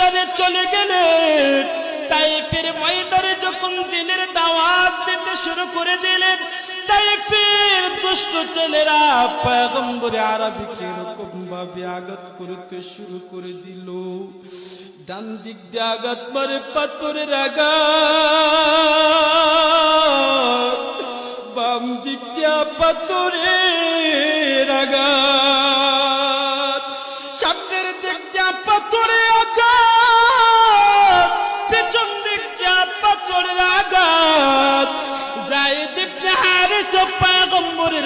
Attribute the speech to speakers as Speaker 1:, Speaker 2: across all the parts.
Speaker 1: ময়দানে চলে গেলেন তাইফের ময়দানে যখন দিনের দাওয়াত দিতে শুরু করে দিলেন, তাইফের দুষ্ট ছেলেরা পয়গম্বরে আরবিকে এরকম ভাবে আঘাত করতে শুরু করে দিল। ডান দিক দিয়ে আঘাত মারে, পাথরের আঘাত। বাম দিক দিয়া পাথরের আঘাত। সামনের দিক দিয়া পাথরে আঘাত।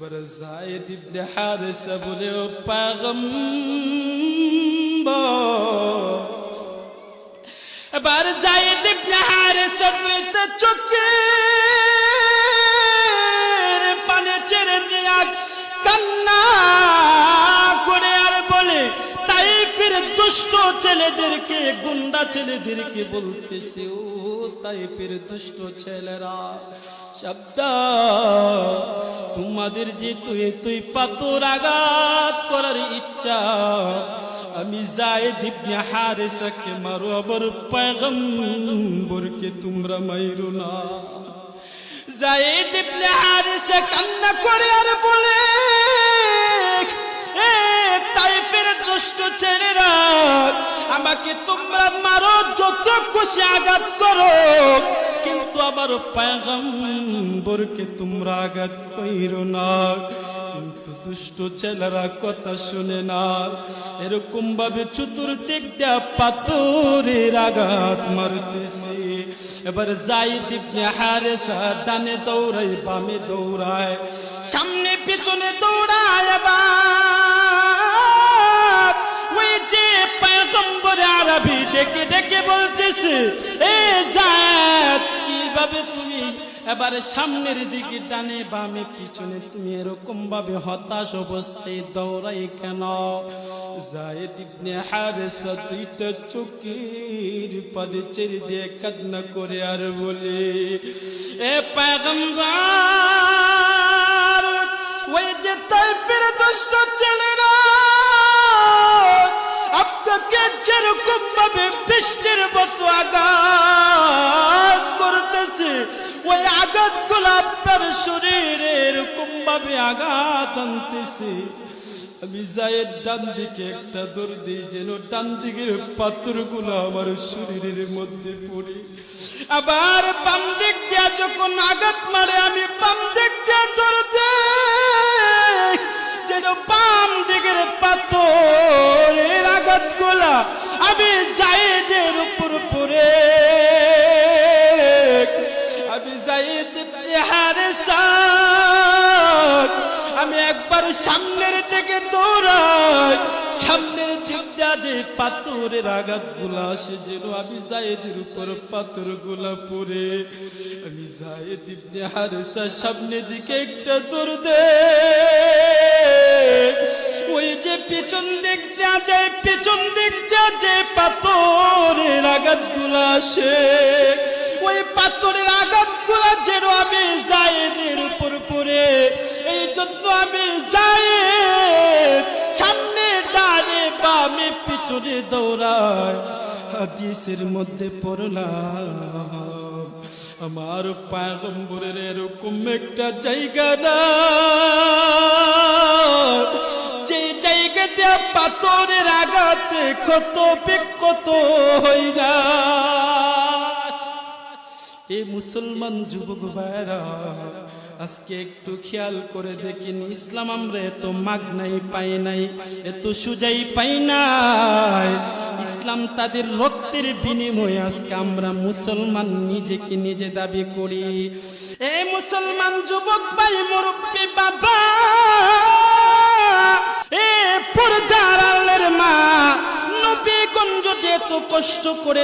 Speaker 1: এবার জায়েদ ইবনে হারিসা বলে ও পয়গম্বর এবার জায়েদ ইবনে হারিসা দুইটা দুষ্ট ছেলেদেরকে, গুন্ডা ছেলেদেরকে বলতেছে, ও তাইফের দুষ্ট ছেলেরা শব্দা তোমাদের যে তুই তুই পাথর আঘাত করার ইচ্ছা, আমি জায়েদ ইবনে হারিসাকে মারো, আবার পয়গম্বরকে তোমরা মাইরো না। জায়েদ ইবনে হারিসা কান্না করে আর বলে, এ তাইফের দুষ্ট ছেলেরা আমাকে তোমরা মারো, যত খুশি আঘাত করো। কিন্তু আমার পয়গম্বরকে তোমরা আঘাত কইরো না। কিন্তু দুষ্ট ছেলেরা কথা শুনে না। এরকম ভাবে চতুর্দিক দেয়া পাথরের আঘাত মারতেছে। এবার জাইদ ইবনে হারেসা ডানে দৌড়ায়, বামে দৌড়ায়। সামনে পিছনে দৌড়ায় এবার। পয়গম্বর আরবি ডেকে ডেকে বলতেছে, এ জায়েদ কীভাবে তুমি এবারে সামনের দিকে ডানে বামে পিছনে তুমি এরকম ভাবে হতাশ অবস্থায় দৌড়াই কেন? করে আর বলে, এ পয়গম্বর, ওই যে তাইফের দুষ্ট ছেলেরা আপনাকে যেরকম ভাবে বৃষ্টির মতো আঘাত করতেছে, ওই আঘাতগুলো শরীরে এরকম ভাবে আঘাত আনতেছে। আমি ডান দিকে একটা দৌড় দিই, যেন ডান দিকের আমার শরীরের মধ্যে পড়ে। আবার বাম দিক যখন আঘাত মারে, আমি বাম দিক দৌড় পাথরের আঘাতগুলা আসে যেন আমি জায়েদের উপর পাথরগুলা পরে আমি জায়েদ ইবনে হারেসা সামনের দিকে একটা দৌড় দে। ওই যে পিছন দিক যা যায় পিছন দিক যা যে পাথরের আঘাতগুলা আসে ওই পাথরের আঘাতগুলা যেন আমি জায়েদের উপর পড়ে। এই জন্য আমি যাই সামনে বামে পিছনে দৌড়াই, হাদিসের মধ্যে পড়লাম, আমার পাগম্বরের এরকম একটা জায়গা না। যে জায়গা দিয়ে পাথরের আঘাতে ক্ষত বিক্ষত হই না। এ মুসলমান যুবক ভাইরা আজকে একটু খেয়াল করে দেখিন ইসলাম আমরা এত মাগনাই পাই নাই, এত সুজাই পাই নাই। ইসলাম তাদের রক্তের বিনিময়ে আজকে আমরা মুসলমান নিজেকে নিজে দাবি করি। এ মুসলমান যুবক ভাই, মুরব্বী বাবা, এ পর্দার আল্লাহর মা, নবীগণ যদি এত কষ্ট করে